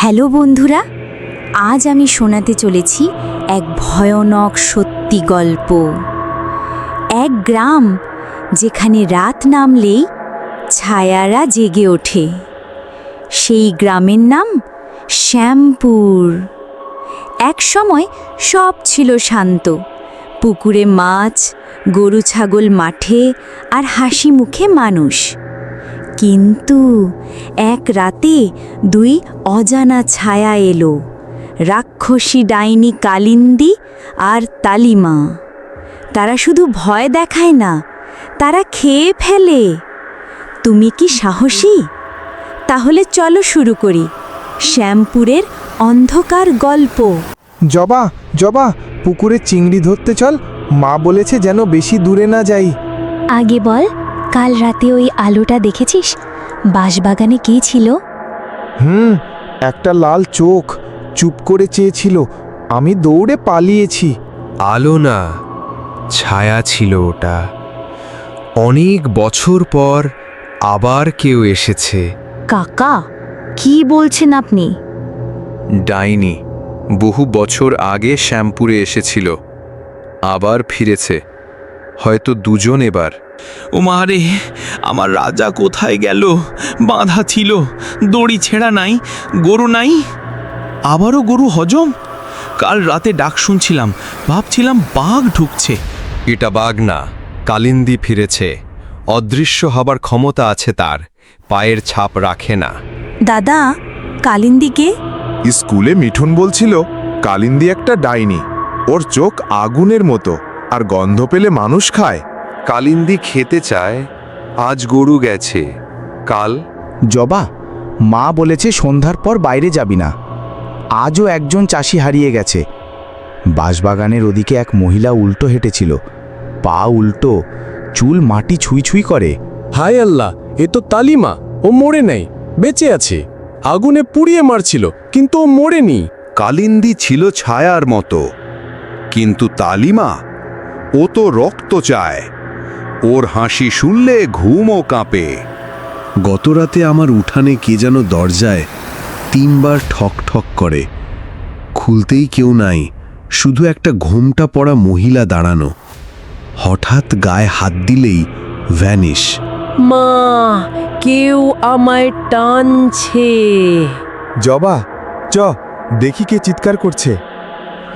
Hello বন্ধুরা, আজ আমি শোনাতে চলেছি এক ভয়ানক সত্যি গল্প। এক গ্রাম যেখানে রাত নামলেই ছায়ারা জেগে ওঠে। সেই গ্রামের নাম শ্যামপুর। এক সময় সব ছিল শান্ত। পুকুরে মাছ, গরু, ছাগল, মাঠে আর হাসি মুখে মানুষ। কিন্তু এক রাতে দুই অজানা ছায়া এলো রাক্ষসী ডাইনি কালিন্দি আর তালিমা। তারা শুধু ভয় দেখায় না তারা খেয়ে ফেলে। তুমি কি সাহসী? তাহলে চলো শুরু করি শ্যামপুরের অন্ধকার গল্প। জবা জবা পুকুরে চিংড়ি ধরতে চল মা বলেছে যেন বেশি দূরে না যাই। আগে বল কাল রাতে ওই আলোটা দেখেছিস? বাঁশবাগানে কে ছিল? হুম একটা লাল চোখ চুপ করে চেয়েছিল। আমি দৌড়ে পালিয়েছি। আলো না ছায়া ছিল ওটা। অনেক বছর পর আবার কেউ এসেছে। কাকা কি বলছেন আপনি? ডাইনি বহু বছর আগে শ্যামপুরে এসেছিল। আবার ফিরেছে। হয়তো দুজন এবার। ও মারে আমার রাজা কোথায় গেল? বাঁধা ছিল দড়ি ছেঁড়া নাই গরু নাই। আবারও গরু হজম? কাল রাতে ডাক শুনছিলাম ভাবছিলাম বাঘ ঢুকছে। এটা বাঘ না কালিন্দি ফিরেছে। অদৃশ্য হবার ক্ষমতা আছে তার পায়ের ছাপ রাখে না। দাদা কালিন্দিকে স্কুলে মিঠুন বলছিল কালিন্দি একটা ডাইনি ওর চোখ আগুনের মতো আর গন্ধ পেলে মানুষ খায়। কালিন্দি খেতে চায় আজ গরু গেছে। কাল? জবা মা বলেছে সন্ধ্যার পর বাইরে যাবি না। আজও একজন চাষি হারিয়ে গেছে। বাঁশবাগানের ওদিকে এক মহিলা উল্টো হেঁটেছিল। পা উল্টো চুল মাটি ছুঁই ছুঁই করে। হায় আল্লাহ এ তো তালিমা ও মরে নেই বেঁচে আছে। আগুনে পুড়িয়ে মারছিল কিন্তু ও মরেনি। কালিন্দি ছিল ছায়ার মতো। কিন্তু তালিমা ও তো রক্ত চায়। ওর হাসি শুনলে ঘুমও কাঁপে। গতরাতে আমার উঠানে কে যেন দরজায় তিনবার ঠক ঠক করে। খুলতেই কেউ নাই শুধু একটা ঘোমটা পড়া মহিলা দাঁড়ানো। হঠাৎ গায়ে হাত দিলেই ভ্যানিশ। মা কেউ আমায় টানছে। জবা চ দেখি কে চিৎকার করছে।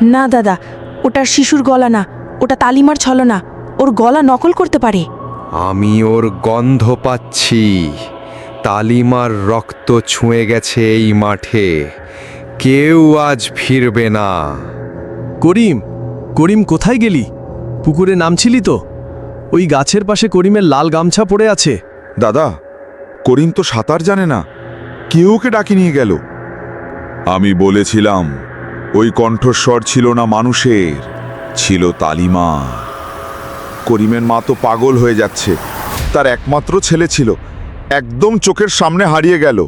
না দাদা ওটা শিশুর গলা না ওটা তালিমার ছলনা। ওর গলা নকল করতে পারে। আমি ওর গন্ধ পাচ্ছি। তালিমার রক্ত ছুঁয়ে গেছে এই মাঠে। কেউ আজ ফিরবে না। করিম করিম কোথায় গেলি? পুকুরে নামছিলি তো। ওই গাছের পাশে করিমের লাল গামছা পড়ে আছে। দাদা করিম তো সাঁতার জানে না। কেউ ওকে ডাকি নিয়ে গেল। আমি বলেছিলাম ওই কণ্ঠস্বর ছিল না মানুষের ছিল তালিমা করিমের মা তো পাগল হয়ে যাচ্ছে। তার একমাত্র ছেলে ছিল। একদম চোখের সামনে হারিয়ে গেল।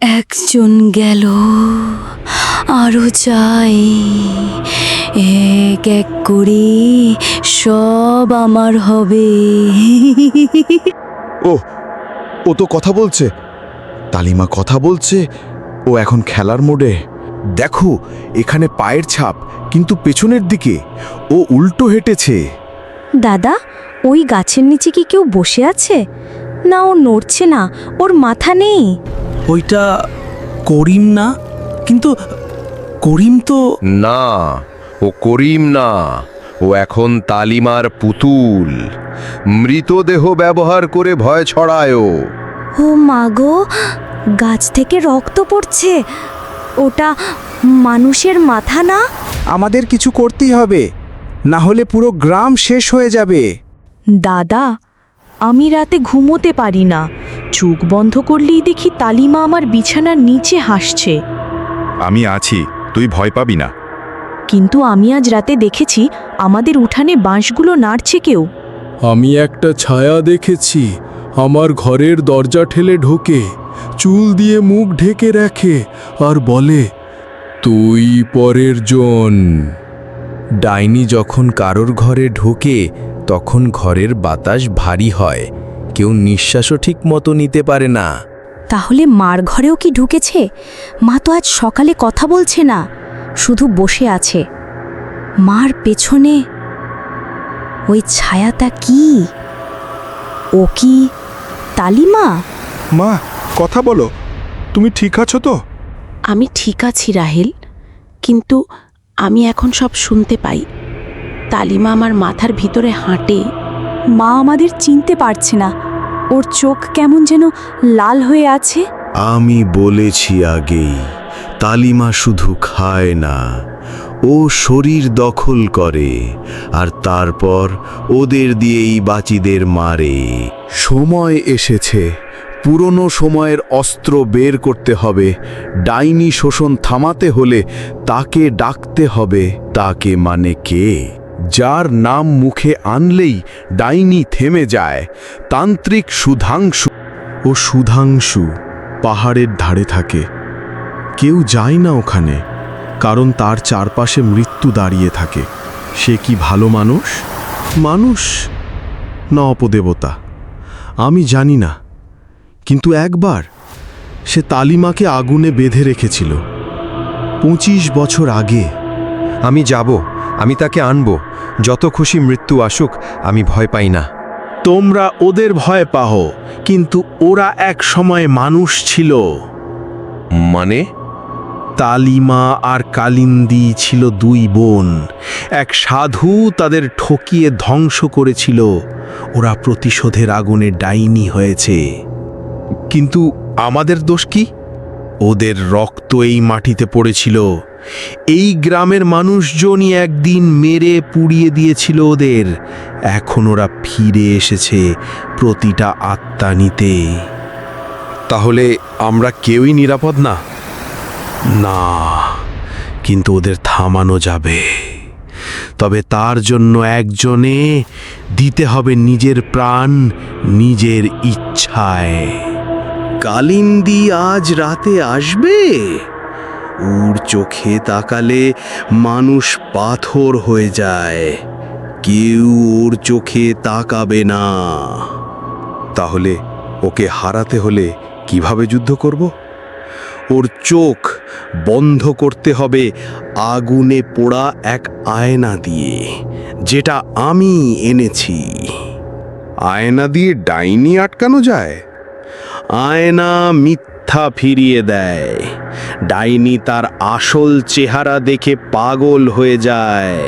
একজন গেল আরও চাই। এক এক করে সব আমার হবে। ও ও তো কথা বলছে। তালিমা কথা বলছে ও এখন খেলার মোডে। দেখো এখানে পায়ের ছাপ কিন্তু পেছনের দিকে। ও উল্টো হেঁটেছে। দাদা ওই গাছের নিচে কি কেউ বসে আছে? না ও নড়ছে না ওর মাথা নেই। ওইটা করিম না? কিন্তু করিম তো না ও করিম না। ও এখন তালিমার পুতুল। মৃতদেহ ব্যবহার করে ভয় ছড়ায় ও। ও মাগো গাছ থেকে রক্ত পড়ছে। ওটা মানুষের মাথা না? আমাদের কিছু করতেই হবে। না হলে পুরো গ্রাম শেষ হয়ে যাবে। দাদা আমি রাতে ঘুমোতে পারি না। চোখ বন্ধ করলেই দেখি তালিমা আমার বিছানার নিচে হাসছে। আমি আছি তুই ভয় পাবি না। কিন্তু আমি আজ রাতে দেখেছি আমাদের উঠানে বাঁশগুলো নাড়ছে কেউ। আমি একটা ছায়া দেখেছি আমার ঘরের দরজা ঠেলে ঢোকে চুল দিয়ে মুখ ঢেকে রাখে আর বলে তুই পরের জন। ডাইনি যখন কারোর ঘরে ঢোকে তখন ঘরের বাতাস ভারী হয়। কেউ নিঃশ্বাসও ঠিক মতো নিতে পারে না। তাহলে মার ঘরেও কি ঢুকেছে? মা তো আজ সকালে কথা বলছে না শুধু বসে আছে। মার পেছনে ওই ছায়াটা কি? ও কি তালিমা? মা কথা বলো। তুমি ঠিক আছো তো? আমি ঠিক আছি রাহেল। কিন্তু আমি এখন সব শুনতে পাই। তালিমা আমার মাথার ভিতরে হাঁটে। মা আমাদের চিনতে পারছে না। ওর চোখ কেমন যেন লাল হয়ে আছে। আমি বলেছি আগেই তালিমা শুধু খায় না। ও শরীর দখল করে আর তারপর ওদের দিয়েই বাচিদের মারে। সময় এসেছে। পুরনো সময়ের অস্ত্র বের করতে হবে, ডাইনি শোষণ থামাতে হলে তাকে ডাকতে হবে, তাকে মানে কে? যার নাম মুখে আনলেই ডাইনি থেমে যায়। তান্ত্রিক সুধাংশু ও সুধাংশু পাহাড়ের ধারে থাকে। কেউ যায় না ওখানে, কারণ তার চারপাশে মৃত্যু দাঁড়িয়ে থাকে। সে কি ভালো মানুষ? মানুষ না অপদেবতা? আমি জানি না। কিন্তু একবার সে তালিমাকে আগুনে বেঁধে রেখেছিল। পঁচিশ বছর আগে। আমি যাব আমি তাকে আনব। যত খুশি মৃত্যু আসুক আমি ভয় পাই না। তোমরা ওদের ভয় পাহ কিন্তু ওরা এক সময় মানুষ ছিল। মানে? তালিমা আর কালিন্দি ছিল দুই বোন। এক সাধু তাদের ঠকিয়ে ধ্বংস করেছিল। ওরা প্রতিশোধের আগুনে ডাইনি হয়েছে। কিন্তু আমাদের দোষ কি? ওদের রক্ত এই মাটিতে পড়েছিল। এই গ্রামের মানুষজনই একদিন মেরে পুড়িয়ে দিয়েছিল ওদের। এখন ওরা ফিরে এসেছে প্রতিটা আত্মা নিতে। তাহলে আমরা কেউই নিরাপদ না? না, কিন্তু ওদের থামানো যাবে। তবে তার জন্য একজনে দিতে হবে নিজের প্রাণ, নিজের ইচ্ছায়। কালিন্দি আজ রাতে আসবে? ওর চোখে তাকালে মানুষ পাথর হয়ে যায়। কেউ ওর চোখে তাকাবে না। তাহলে ওকে হারাতে হলে কীভাবে যুদ্ধ করব? ওর চোখ বন্ধ করতে হবে আগুনে পোড়া এক আয়না দিয়ে, যেটা আমি এনেছি। আয়না দিয়ে ডাইনি আটকানো যায়? আয়না মিথ্যা ফিরিয়ে দেয়। ডাইনি তার আসল চেহারা দেখে পাগল হয়ে যায়।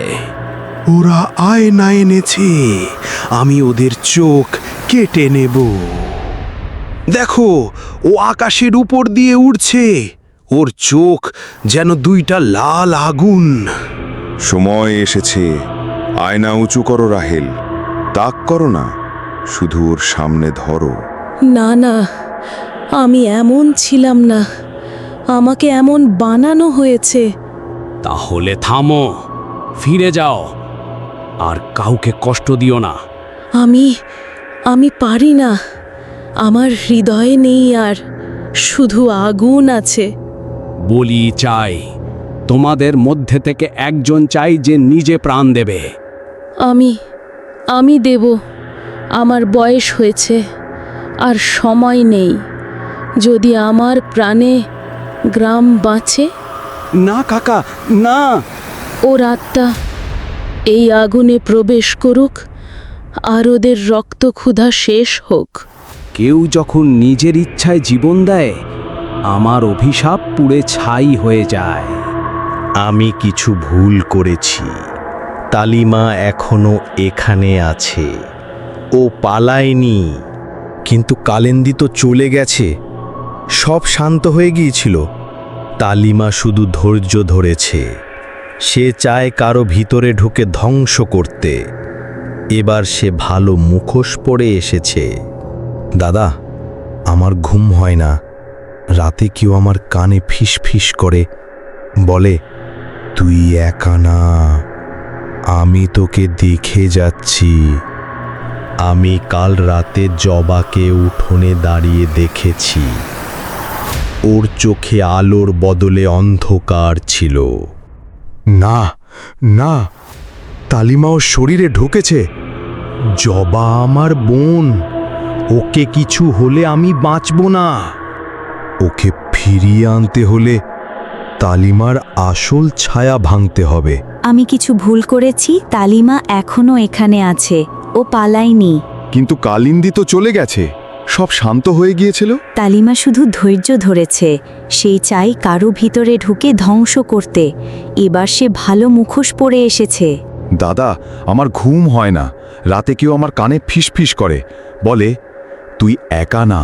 ওরা আয়না এনেছে। আমি ওদের চোখ কেটে নেব। দেখো, ও আকাশের উপর দিয়ে উড়ছে। ওর চোখ যেন দুইটা লাল আগুন। সময় এসেছে। আয়না উঁচু করো, রাহেল। তাক করো না। শুধু ওর সামনে ধরো। না না আমি এমন ছিলাম না। আমাকে এমন বানানো হয়েছে। তাহলে থামো ফিরে যাও। আর কাউকে কষ্ট দিও না। আমি আমি পারি না। আমার হৃদয়ে নেই আর শুধু আগুন আছে। বলি চাই তোমাদের মধ্যে থেকে একজন চাই যে নিজে প্রাণ দেবে। আমি আমি দেব। আমার বয়স হয়েছে। আর সময় নেই। যদি আমার প্রাণে গ্রাম বাঁচে? না কাকা না। ওর আত্মা এই আগুনে প্রবেশ করুক আর ওদের রক্ত ক্ষুধা শেষ হোক। কেউ যখন নিজের ইচ্ছায় জীবন দেয় আমার অভিশাপ পুড়ে ছাই হয়ে যায়। আমি কিছু ভুল করেছি। তালিমা এখনও এখানে আছে। ও পালায়নি। কিন্তু কালেন্দি তো চলে গেছে। সব শান্ত হয়ে গিয়েছিল। তালিমা শুধু ধৈর্য ধরেছে। সে চায় কারও ভিতরে ঢুকে ধ্বংস করতে। এবার সে ভালো মুখোশ পরে এসেছে। দাদা, আমার ঘুম হয় না। রাতে কেউ আমার কানে ফিস ফিস করে। বলে, তুই একা না। আমি তোকে দেখে যাচ্ছি। আমি কাল রাতে জবাকে উঠোনে দাঁড়িয়ে দেখেছি। ওর চোখে আলোর বদলে অন্ধকার ছিল। না না তালিমা ওর শরীরে ঢুকেছে। জবা আমার বোন। ওকে কিছু হলে আমি বাঁচব না। ওকে ফিরিয়ে আনতে হলে তালিমার আসল ছায়া ভাঙতে হবে। আমি কিছু ভুল করেছি তালিমা এখনও এখানে আছে। ও পালায়নি। কিন্তু কালিন্দি তো চলে গেছে। সব শান্ত হয়ে গিয়েছিল? তালিমা শুধু ধৈর্য ধরেছে। সেই চাই কারও ভিতরে ঢুকে ধ্বংস করতে। এবার সে ভালো মুখোশ পরে এসেছে। দাদা আমার ঘুম হয় না। রাতে কেউ আমার কানে ফিসফিস করে। বলে তুই একা না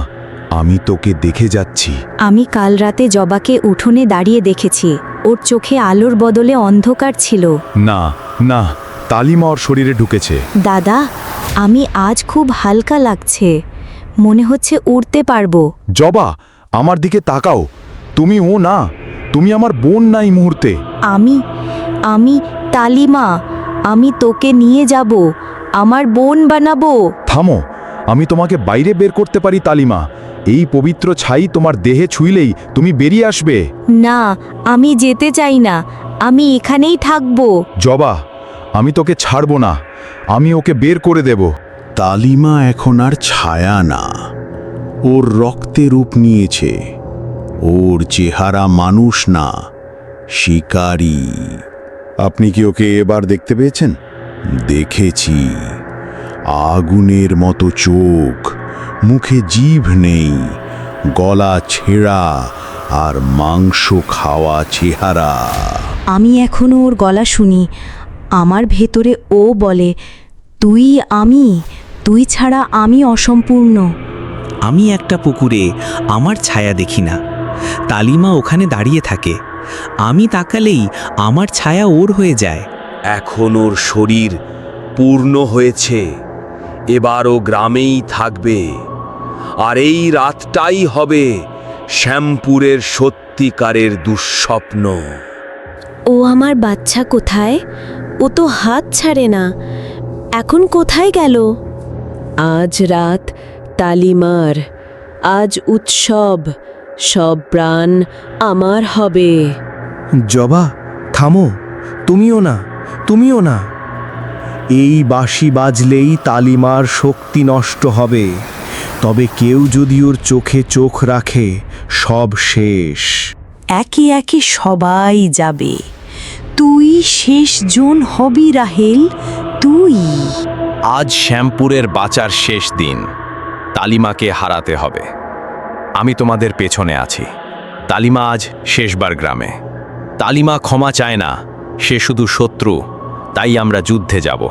আমি তোকে দেখে যাচ্ছি। আমি কাল রাতে জবাকে উঠোনে দাঁড়িয়ে দেখেছি। ওর চোখে আলোর বদলে অন্ধকার ছিল। না না তালিমা ওর শরীরে ঢুকেছে। দাদা আমি আজ খুব হালকা লাগছে। মনে হচ্ছে উড়তে পারব। জবা আমার দিকে তাকাও। তুমি ও না তুমি আমার বোন নাই মুহূর্তে। আমি আমি তালিমা আমি তোকে নিয়ে যাব আমার বোন বানাবো। থামো আমি তোমাকে বাইরে বের করতে পারি তালিমা। এই পবিত্র ছাই তোমার দেহে ছুঁইলেই তুমি বেরিয়ে আসবে। না আমি যেতে চাই না আমি এখানেই থাকব। জবা আমি তোকে ছাড়বো না। আমি ওকে বের করে দেব। তালিমা এখন আর ছায়া না। ওর রক্তে রূপ নিয়েছে। ওর চেহারা মানুষ না শিকারী। আপনি কি ওকে এবার দেখতে পেয়েছেন? দেখেছি। আগুনের মতো চোখ মুখে জিভ নেই গলা ছেঁড়া আর মাংস খাওয়া চেহারা। আমি এখনও ওর গলা শুনি আমার ভেতরে ও বলে তুই আমি তুই ছাড়া আমি অসম্পূর্ণ। আমি একটা পুকুরে আমার ছায়া দেখি না। তালিমা ওখানে দাঁড়িয়ে থাকে। আমি তাকালেই আমার ছায়া ওর হয়ে যায়। এখন ওর শরীর পূর্ণ হয়েছে। এবার ও গ্রামেই থাকবে। আর এই রাতটাই হবে শ্যামপুরের সত্যিকারের দুঃস্বপ্ন। ও আমার বাচ্চা কোথায়? ও তো হাত ছাড়ে না। এখন কোথায় গেল? আজ রাত তালিমার আজ উৎসব সব প্রাণ আমার হবে। জবা থামো তুমিও না তুমিও না। এই বাঁশি বাজলেই তালিমার শক্তি নষ্ট হবে। তবে কেউ যদি ওর চোখে চোখ রাখে সব শেষ। একে একে সবাই যাবে। তুই শেষ জন হবি রাহেল তুই। আজ শ্যামপুরের বাঁচার শেষ দিন। তালিমাকে হারাতে হবে। আমি তোমাদের পেছনে আছি। তালিমা আজ শেষবার গ্রামে। তালিমা ক্ষমা চায় না সে শুধু শত্রু তাই আমরা যুদ্ধে যাব।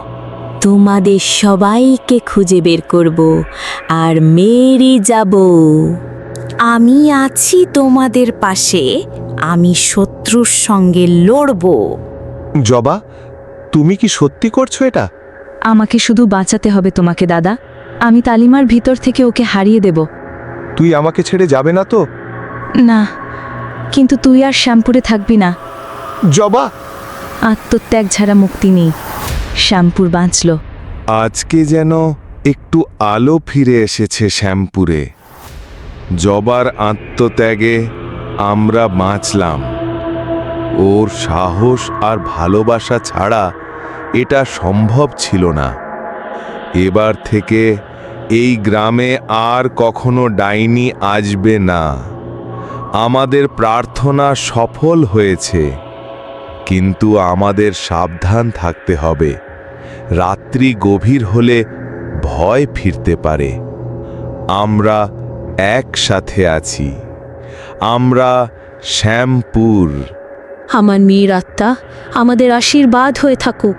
তোমাদের সবাইকে খুঁজে বের করব আর মেরে যাব। আমি আছি তোমাদের পাশে আমি শত্রুর সঙ্গে লড়ব। জবা তুমি কি সত্যি করছ এটা? আমাকে শুধু বাঁচাতে হবে তোমাকে দাদা। আমি তালিমার ভিতর থেকে ওকে হারিয়ে দেব। তুই আমাকে ছেড়ে যাবে না তো? না কিন্তু তুই আর শ্যামপুরে থাকবি না। জবা! আত্মত্যাগ ছাড়া মুক্তি নেই। শ্যামপুর বাঁচল। আজকে যেন একটু আলো ফিরে এসেছে শ্যামপুরে। জবার আত্মত্যাগে আমরা বাঁচলাম। ওর সাহস আর ভালোবাসা ছাড়া এটা সম্ভব ছিল না। এবার থেকে এই গ্রামে আর কখনো ডাইনি আসবে না। আমাদের প্রার্থনা সফল হয়েছে। কিন্তু আমাদের সাবধান থাকতে হবে। রাত্রি গভীর হলে ভয় ফিরতে পারে। আমরা একসাথে আছি। আমরা শ্যামপুর। আমার মেয়ের আত্মা আমাদের আশীর্বাদ হয়ে থাকুক।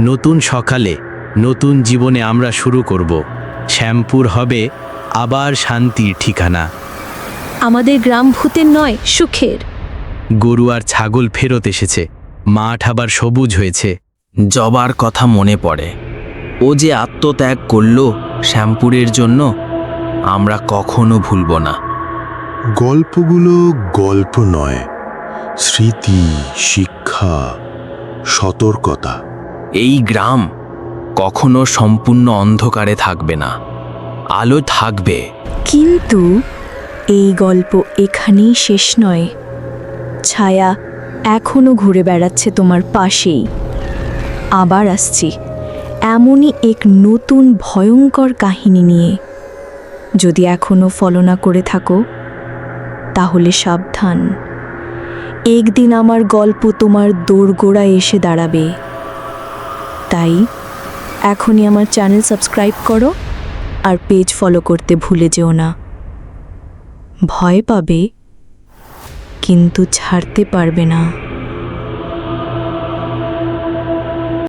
নতুন সকালে নতুন জীবনে আমরা শুরু করব। শ্যামপুর হবে আবার শান্তির ঠিকানা। আমাদের গ্রাম ভূতের নয় সুখের। গরু আর ছাগল ফেরত এসেছে। মাঠ আবার সবুজ হয়েছে। জবার কথা মনে পড়ে। ও যে আত্মত্যাগ করল শ্যামপুরের জন্য আমরা কখনো ভুলব না। গল্পগুলো গল্প নয় স্মৃতি শিক্ষা সতর্কতা। এই গ্রাম কখনো সম্পূর্ণ অন্ধকারে থাকবে না আলো থাকবে। কিন্তু এই গল্প এখানেই শেষ নয়। ছায়া এখনও ঘুরে বেড়াচ্ছে তোমার পাশেই। আবার আসছি এমনই এক নতুন ভয়ঙ্কর কাহিনী নিয়ে। যদি এখনও ফলো না করে থাকো, তাহলে সাবধান। একদিন আমার গল্প তোমার দোরগোড়ায় এসে দাঁড়াবে। তাই এখনই আমার চ্যানেল সাবস্ক্রাইব করো আর পেজ ফলো করতে ভুলে যেও না। ভয় পাবে, কিন্তু ছাড়তে পারবে না।